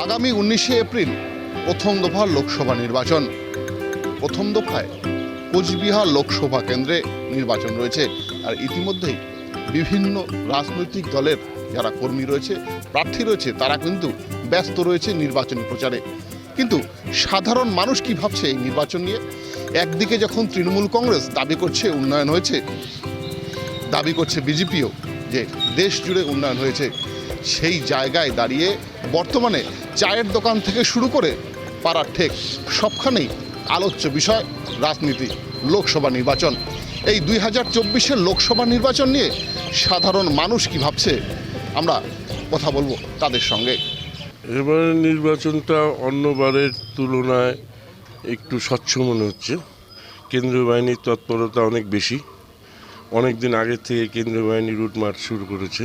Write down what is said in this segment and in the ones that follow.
আগামী উনিশে এপ্রিল প্রথম দফার লোকসভা নির্বাচন। প্রথম দফায় কোচবিহার লোকসভা কেন্দ্রে নির্বাচন রয়েছে। আর ইতিমধ্যেই বিভিন্ন রাজনৈতিক দলের যারা কর্মী রয়েছে, প্রার্থী রয়েছে, তারা কিন্তু ব্যস্ত রয়েছে নির্বাচনী প্রচারে। কিন্তু সাধারণ মানুষ কি ভাবছে এই নির্বাচন নিয়ে? একদিকে যখন তৃণমূল কংগ্রেস দাবি করছে উন্নয়ন হয়েছে, দাবি করছে বিজেপিও যে দেশ জুড়ে উন্নয়ন হয়েছে সেই জায়গায় দাঁড়িয়ে বর্তমানে চায়ের দোকান থেকে শুরু করে পাড়ার ঠেক সবখানেই আলোচ্য বিষয়, রাজনীতি, লোকসভা নির্বাচন। এই দুই হাজার চব্বিশের লোকসভা নির্বাচন নিয়ে সাধারণ মানুষ কি ভাবছে, আমরা কথা বলব তাদের সঙ্গে। এবারের নির্বাচনটা অন্যবারের তুলনায় একটু স্বচ্ছ মনে হচ্ছে। কেন্দ্রীয় বাহিনীর তৎপরতা অনেক বেশি। অনেক দিন আগের থেকে কেন্দ্রীয় বাহিনী রুট মার্চ শুরু করেছে।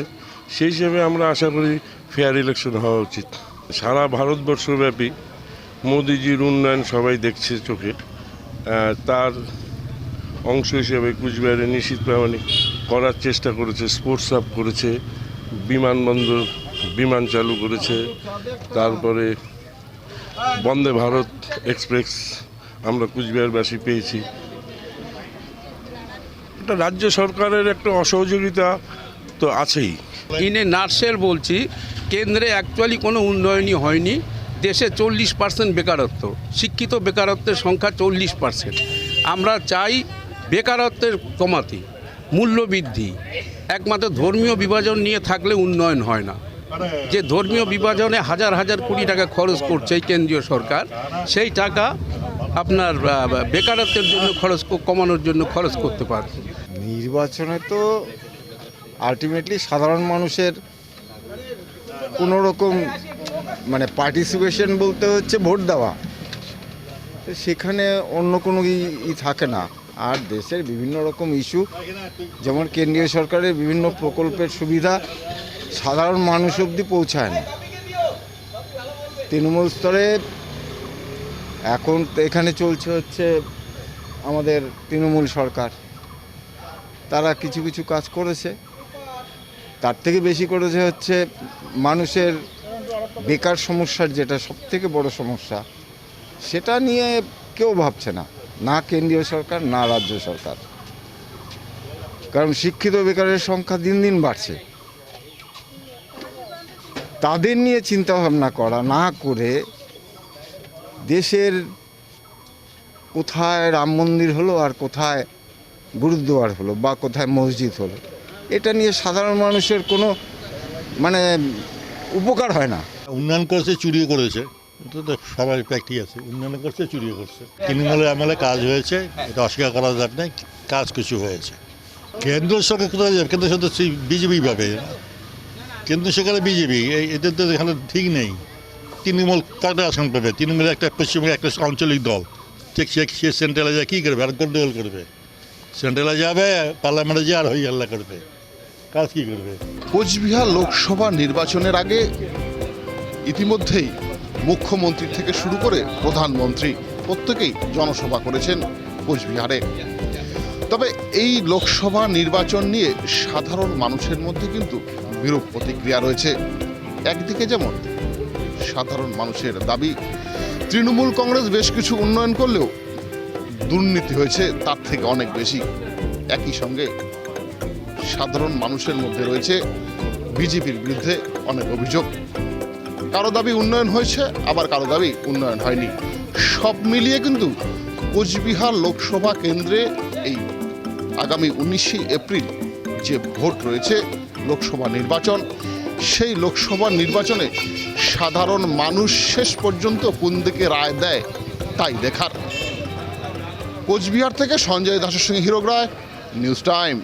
সেই হিসাবে আমরা আশা করি ফেয়ার ইলেকশন হওয়া উচিত। সারা ভারতবর্ষব্যাপী মোদিজির উন্নয়ন সবাই দেখছে চোখে। তার অংশ হিসেবে কুচবিহারে নিশ্চিত প্রামাণিক করার চেষ্টা করেছে স্পোর্টস আপ করেছে, বিমানবন্দর, বিমান চালু করেছে, তারপরে বন্দে ভারত এক্সপ্রেস আমরা কুচবিহারবাসী পেয়েছি। এটা রাজ্য সরকারের একটা অসহযোগিতা তো আছেই। ইনে নার্সেল বলছি কেন্দ্রে অ্যাকচুয়ালি কোনো উন্নয়নই হয়নি। দেশে চল্লিশ পার্সেন্ট বেকারত্ব শিক্ষিত বেকারত্বের সংখ্যা চল্লিশ পার্সেন্ট আমরা চাই বেকারত্বের কমাতে মূল্যবৃদ্ধি। একমাত্র ধর্মীয় বিভাজন নিয়ে থাকলে উন্নয়ন হয় না। যে ধর্মীয় বিভাজনে হাজার হাজার কোটি টাকা খরচ করছে এই কেন্দ্রীয় সরকার সেই টাকা আপনার বেকারত্বের জন্য খরচ কমানোর জন্য খরচ করতে পারে নির্বাচনে তো আলটিমেটলি সাধারণ মানুষের কোনো রকম মানে পার্টিসিপেশন বলতে হচ্ছে ভোট দেওয়া। সেখানে অন্য কোনো ই- ই থাকে না। আর দেশের বিভিন্ন রকম ইস্যু যেমন কেন্দ্রীয় সরকারের বিভিন্ন প্রকল্পের সুবিধা সাধারণ মানুষ অবধি পৌঁছায় না। তৃণমূল স্তরে এখন এখানে চলছে হচ্ছে আমাদের তৃণমূল সরকার। তারা কিছু কিছু কাজ করেছে। তার থেকে বেশি করেছে হচ্ছে মানুষের বেকার সমস্যার যেটা সব থেকে বড় সমস্যা, সেটা নিয়ে কেউ ভাবছে না না কেন্দ্রীয় সরকার, না রাজ্য সরকার। কারণ শিক্ষিত বেকারের সংখ্যা দিন দিন বাড়ছে। তাদের নিয়ে চিন্তা ভাবনা করা না করে দেশের কোথায় রাম মন্দির হলো আর কোথায় গুরুদ্বার হলো বা কোথায় মসজিদ হলো। এটা নিয়ে সাধারণ মানুষের কোনো মানে উপকার হয় না। উন্নয়ন করেছে, চুরিও করেছে। তো সবাই প্র্যাকটিস আছে। উন্নয়ন করছে, চুরিও করছে। তৃণমূলের আমলে কাজ হয়েছে, এটা অস্বীকার করা যাবে না কাজ কিছু হয়েছে। কেন্দ্র সরকার কোথায় যাবে? কেন্দ্র সরকার বিজেপি পাবে। কেন্দ্র সরকারে বিজেপি এদের তো এখানে ঠিক নেই। তৃণমূল কাটা আসন পাবে? তৃণমূলের একটা পশ্চিমবঙ্গের একটা আঞ্চলিক দল। ঠিক সে সেন্ট্রালে যায় কী করবে? আর গন্ডগোল করবে? সেন্ট্রালে যাবে পার্লামেন্টে যায় আর হই আল্লাহ করবে। কাজ কী করবে? কোচবিহার লোকসভা নির্বাচনের আগে ইতিমধ্যেই মুখ্যমন্ত্রী থেকে শুরু করে প্রধানমন্ত্রী প্রত্যেকেই জনসভা করেছেন কোচবিহারে। তবে এই লোকসভা নির্বাচন নিয়ে সাধারণ মানুষের মধ্যে কিন্তু বিরূপ প্রতিক্রিয়া রয়েছে। একদিকে যেমন সাধারণ মানুষের দাবি, তৃণমূল কংগ্রেস বেশ কিছু উন্নয়ন করলেও দুর্নীতি হয়েছে, তার থেকে অনেক বেশি। একই সঙ্গে সাধারণ মানুষের মধ্যে রয়েছে বিজেপির বিরুদ্ধে অনেক অভিযোগ। কারও দাবি উন্নয়ন হয়েছে, আবার কারও দাবি উন্নয়ন হয়নি। সব মিলিয়ে কিন্তু কোচবিহার লোকসভা কেন্দ্রে এই আগামী উনিশে এপ্রিল যে ভোট রয়েছে, লোকসভা নির্বাচন, সেই লোকসভা নির্বাচনে সাধারণ মানুষ শেষ পর্যন্ত কোন দিকে রায় দেয় তাই দেখার। কোচবিহার থেকে সঞ্জয় দাসের সঙ্গে হিরোগ রায়, নিউজ টাইম।